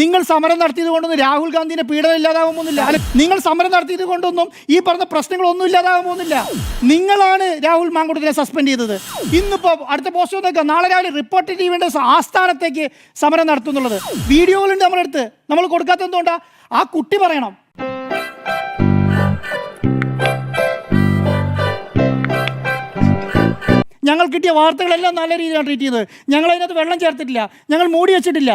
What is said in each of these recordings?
നിങ്ങൾ സമരം നടത്തിയത് കൊണ്ടൊന്നും രാഹുൽ ഗാന്ധിന്റെ പീഡനം ഇല്ലാതാകാൻ പോകുന്നില്ല നിങ്ങൾ സമരം നടത്തിയത് കൊണ്ടൊന്നും ഈ പറഞ്ഞ പ്രശ്നങ്ങളൊന്നും ഇല്ലാതാകാൻ പോകുന്നില്ല നിങ്ങളാണ് രാഹുൽ മാങ്കുടത്തിനെ സസ്പെൻഡ് ചെയ്തത്. ഇന്നിപ്പോ അടുത്ത പോസ്റ്റ് വന്നേക്കാം നാളെ രാവിലെ റിപ്പോർട്ട് ടീമിന്റെ ആസ്ഥാനത്തേക്ക് സമരം നടത്തുന്നുള്ളത്. വീഡിയോകളുണ്ട് നമ്മുടെ അടുത്ത് നമ്മൾ കൊടുക്കാത്ത എന്തുകൊണ്ടാ? ആ കുട്ടി പറയണം. ഞങ്ങൾ കിട്ടിയ വാർത്തകളെല്ലാം നല്ല രീതിയിലാണ് ട്രീറ്റ് ചെയ്തത്. ഞങ്ങൾ അതിനകത്ത് വെള്ളം ചേർത്തിട്ടില്ല. ഞങ്ങൾ മൂടി വെച്ചിട്ടില്ല.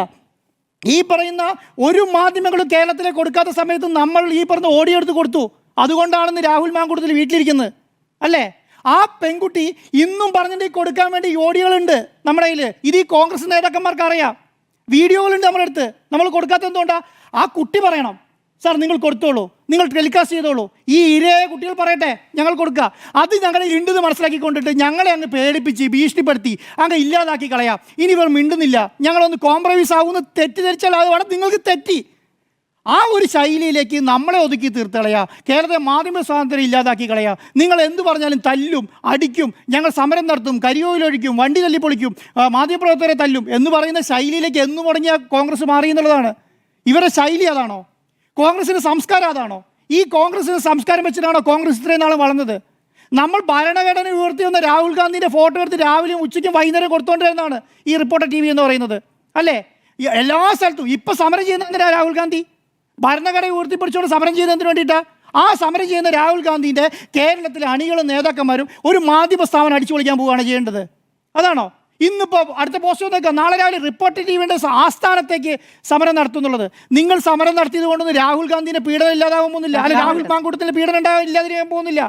ഈ പറയുന്ന ഒരു മാധ്യമങ്ങളും കേരളത്തിലേക്ക് കൊടുക്കാത്ത സമയത്ത് നമ്മൾ ഈ പറഞ്ഞ ഓടിയെടുത്ത് കൊടുത്തു. അതുകൊണ്ടാണെന്ന് രാഹുൽ മാങ്കുടത്തിൽ വീട്ടിലിരിക്കുന്നത്. അല്ലേ? ആ പെൺകുട്ടി ഇന്നും പറഞ്ഞിട്ട് കൊടുക്കാൻ വേണ്ടി ഓടികളുണ്ട് നമ്മുടെ കയ്യിൽ ഇത് ഈ കോൺഗ്രസ് നേതാക്കന്മാർക്ക് അറിയാം വീഡിയോകളുണ്ട് നമ്മുടെ അടുത്ത്. നമ്മൾ കൊടുക്കാത്ത എന്തുകൊണ്ടാണ് ആ കുട്ടി പറയണം. സാർ നിങ്ങൾ കൊടുത്തോളൂ. നിങ്ങൾ ടെലികാസ്റ്റ് ചെയ്തോളൂ. ഈ ഇരയെ കുട്ടികൾ പറയട്ടെ ഞങ്ങൾ കൊടുക്കുക. അത് ഞങ്ങളെ ഇണ്ടെന്ന് മനസ്സിലാക്കി കൊണ്ടിട്ട് ഞങ്ങളെ അങ്ങ് പേടിപ്പിച്ച് ഭീഷണിപ്പെടുത്തി അങ്ങ് ഇല്ലാതാക്കി കളയാം. ഇനി ഇവർ മിണ്ടുന്നില്ല. ഞങ്ങളൊന്ന് കോംപ്രമൈസ് ആകുമെന്ന് തെറ്റിദ്ധരിച്ചാൽ അത് നിങ്ങൾക്ക് തെറ്റി. ആ ഒരു ശൈലിയിലേക്ക് നമ്മളെ ഒതുക്കി തീർത്തളയാ. കേരളത്തെ മാധ്യമ സ്വാതന്ത്ര്യം ഇല്ലാതാക്കി കളയാ. നിങ്ങൾ എന്ത് പറഞ്ഞാലും തല്ലും അടിക്കും ഞങ്ങൾ സമരം നടത്തും കരിയോയിലൊഴിക്കും വണ്ടി തല്ലിപ്പൊളിക്കും മാധ്യമപ്രവർത്തകരെ തല്ലും എന്ന് പറയുന്ന ശൈലിയിലേക്ക് എന്ന് മുടങ്ങിയ കോൺഗ്രസ് മാറി എന്നുള്ളതാണ്. ഇവരുടെ ശൈലി അതാണോ? കോൺഗ്രസിന്റെ സംസ്കാരം അതാണോ? ഈ കോൺഗ്രസിന് സംസ്കാരം വെച്ചിട്ടാണോ കോൺഗ്രസ് ഇത്രയും നാളെ വളർന്നത്? നമ്മൾ ഭരണഘടന ഉയർത്തി വന്ന രാഹുൽ ഗാന്ധിന്റെ ഫോട്ടോ എടുത്ത് രാവിലെയും ഉച്ചയ്ക്കും വൈകുന്നേരം കൊടുത്തോണ്ടിരുന്നതാണ് ഈ റിപ്പോർട്ടർ ടി വി എന്ന് പറയുന്നത്. അല്ലേ? എല്ലാ സ്ഥലത്തും. ഇപ്പം സമരം ചെയ്യുന്ന രാഹുൽ ഗാന്ധി? ഭരണഘടന ഉയർത്തിപ്പിടിച്ചുകൊണ്ട് സമരം ചെയ്യുന്നതിന് വേണ്ടിയിട്ടാണ് ആ സമരം ചെയ്യുന്ന രാഹുൽ ഗാന്ധിന്റെ കേരളത്തിലെ അണികളും നേതാക്കന്മാരും ഒരു മാധ്യമ സ്ഥാപനം അടിച്ചു പൊളിക്കാൻ പോവുകയാണ് ചെയ്യേണ്ടത്. അതാണോ? ഇന്നിപ്പോൾ അടുത്ത പോസ്റ്റ് വന്നേക്കാം നാളെ രാവിലെ റിപ്പോർട്ട് ടിവിയുടെ ആസ്ഥാനത്തേക്ക് സമരം നടത്തുന്നുള്ളത്. നിങ്ങൾ സമരം നടത്തിയത് കൊണ്ടൊന്നും രാഹുൽ ഗാന്ധിന്റെ പീഡനം ഇല്ലാതാകാൻ പോകുന്നില്ല. അല്ല രാഹുൽ മാങ്കൂട്ടത്തിന്റെ പീഡനം ഉണ്ടാകാൻ ഇല്ലാതിരിക്കാൻ പോകുന്നില്ല.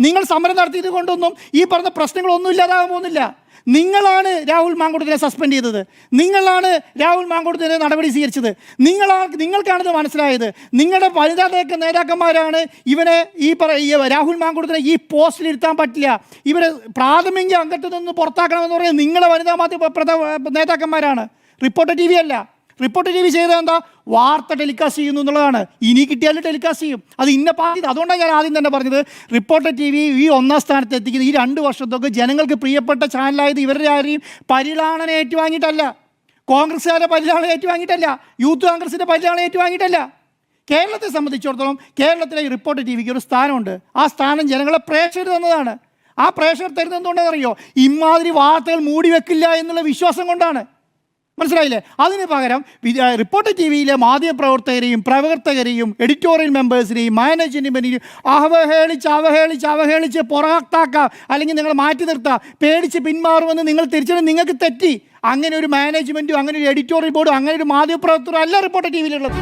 നിങ്ങൾ സമരം നടത്തിയത് കൊണ്ടൊന്നും ഈ പറഞ്ഞ പ്രശ്നങ്ങളൊന്നും ഇല്ലാതാകാൻ പോകുന്നില്ല. നിങ്ങളാണ് രാഹുൽ മാങ്കൂട്ടത്തിനെ സസ്പെൻഡ് ചെയ്തത്. നിങ്ങളാണ് രാഹുൽ മാങ്കൂട്ടത്തിനെ നടപടി സ്വീകരിച്ചത്. നിങ്ങളാ നിങ്ങൾക്കാണിത് മനസ്സിലായത്. നിങ്ങളുടെ വനിതാ നേതാക്ക- നേതാക്കന്മാരാണ് ഇവനെ ഈ പറ രാഹുൽ മാങ്കൂട്ടത്തിനെ ഈ പോസ്റ്റിൽ ഇരുത്താൻ പറ്റില്ല. ഇവരെ പ്രാഥമിക അംഗത്വത്തിൽ നിന്ന് പുറത്താക്കണമെന്ന് പറയുന്നത് നിങ്ങളെ വനിതാ മാധ്യമ നേതാക്കന്മാരാണ്. റിപ്പോർട്ടർ ടി വി അല്ല. റിപ്പോർട്ടർ ടി വി ചെയ്തത് എന്താ? വാർത്ത ടെലികാസ്റ്റ് ചെയ്യുന്നു എന്നുള്ളതാണ്. ഇനി കിട്ടിയാലും ടെലികാസ്റ്റ് ചെയ്യും. അത് ഇന്ന പാർട്ടി അതുകൊണ്ടാണ് ഞാൻ ആദ്യം തന്നെ പറഞ്ഞത്. റിപ്പോർട്ടർ ടി വി ഈ ഒന്നാം സ്ഥാനത്ത് എത്തിക്കുന്നത് ഈ രണ്ട് വർഷത്തൊക്കെ ജനങ്ങൾക്ക് പ്രിയപ്പെട്ട ചാനലായത് ഇവരുടെ ആരെയും പരിലാളന ഏറ്റുവാങ്ങിയിട്ടല്ല. കോൺഗ്രസ്സുകാരെ പരിലാളന ഏറ്റുവാങ്ങിയിട്ടല്ല. യൂത്ത് കോൺഗ്രസിന്റെ പരിലാളന ഏറ്റുവാങ്ങിയിട്ടല്ല. കേരളത്തെ സംബന്ധിച്ചിടത്തോളം കേരളത്തിലെ ഈ റിപ്പോർട്ടർ ടി വിക്ക് ഒരു സ്ഥാനമുണ്ട്. ആ സ്ഥാനം ജനങ്ങളെ പ്രേക്ഷകർ തന്നതാണ്. ആ പ്രേക്ഷകർ തരുന്നത് എന്തുകൊണ്ടാണെന്ന് അറിയോ ഇമാതിരി വാർത്തകൾ മൂടി വെക്കില്ല എന്നുള്ള വിശ്വാസം കൊണ്ടാണ്. മനസ്സിലായില്ലേ? അതിന് പകരം റിപ്പോർട്ട് റിപ്പോർട്ടർ ടി വിയിലെ മാധ്യമപ്രവർത്തകരെയും പ്രവർത്തകരെയും എഡിറ്റോറിയൽ മെമ്പേഴ്സിനെയും മാനേജ്മെന്റിനെയും അവഹേളിച്ച് അവഹേളിച്ച് അവഹേളിച്ച് പുറത്താക്കുക അല്ലെങ്കിൽ നിങ്ങൾ മാറ്റി നിർത്തുക പേടിച്ച് പിന്മാറുമെന്ന് നിങ്ങൾ തിരിച്ചറിഞ്ഞ് നിങ്ങൾക്ക് തെറ്റി. അങ്ങനെ ഒരു മാനേജ്മെന്റും അങ്ങനെ ഒരു എഡിറ്റോറിയൽ ബോർഡും അങ്ങനെ ഒരു മാധ്യമപ്രവർത്തകരും അല്ല റിപ്പോർട്ടർ ടി വിയിലുള്ളത്